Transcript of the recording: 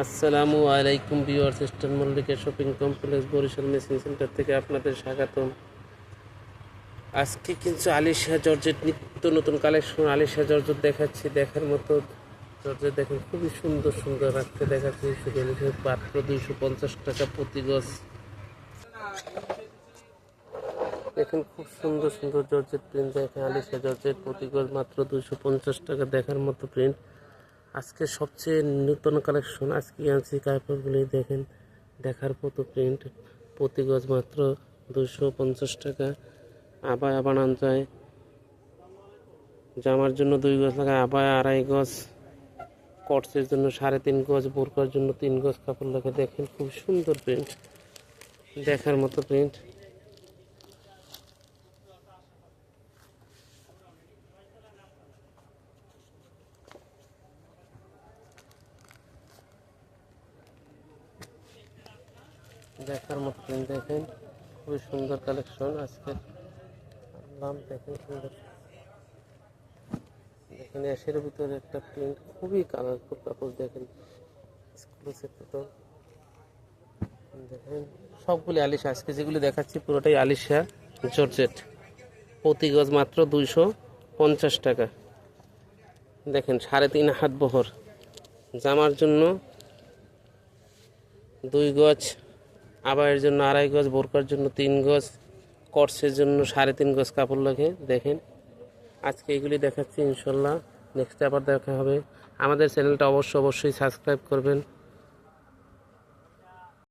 আসসালামু আলাইকুম viewers, Eastern Mallika shopping complex Barishal machine centre থেকে আপনাদের স্বাগতম। আজকে কিন্তু আলিশা জর্জেট নিত্য নতুন কালেকশন আলিশা জর্জেট দেখাচ্ছি, দেখার মতো জর্জেট দেখেন, খুবই সুন্দর সুন্দর আজকে দেখাচ্ছি। মাত্র দুইশো পঞ্চাশ টাকা প্রতি গজ। দেখেন, খুব সুন্দর সুন্দর জর্জেট প্রিন্ট দেখেন, আলিশা জর্জেট প্রতি গজ মাত্র দুইশো পঞ্চাশ টাকা দেখার মতো প্রিন্ট আজকে সবচেয়ে নূতন কালেকশন আজকে আনছি কাপড়গুলি দেখেন। দেখার মতো প্রিন্ট প্রতি গজ মাত্র দুশো পঞ্চাশ টাকা। আবায়া বানানো যায়। জামার জন্য দুই গজ লাগে আবায়া আড়াই গজ। কটসের জন্য সাড়ে তিন গজ, বোরকার জন্য তিন গজ, কাপড় লাগে দেখেন, খুব সুন্দর প্রিন্ট দেখার মতো প্রিন্ট দেখার মতো প্রিন্ট দেখেন। খুবই সুন্দর কালেকশন আজকে আনলাম দেখেন সুন্দর। দেখেন অ্যাশের ভিতরে একটা প্রিন্ট খুবই কালারফুল কাপড় দেখেন। দেখেন, সবগুলি আলিশা আজকে যেগুলি দেখাচ্ছি, পুরোটাই আলিশা জর্জেট। প্রতি গজ মাত্র দুইশো পঞ্চাশ টাকা। দেখেন, সাড়ে তিন হাত বহর। জামার জন্য দুই গজ আবায়ের জন্য আড়াই গজ, বোরকার জন্য তিন গজ কর্সের জন্য সাড়ে তিন গজ কাপড় লাগে, দেখেন। আজকে এগুলি দেখাচ্ছি ইনশাল্লাহ। নেক্সট আবার দেখা হবে। আমাদের চ্যানেলটা অবশ্যই অবশ্যই সাবস্ক্রাইব করবেন।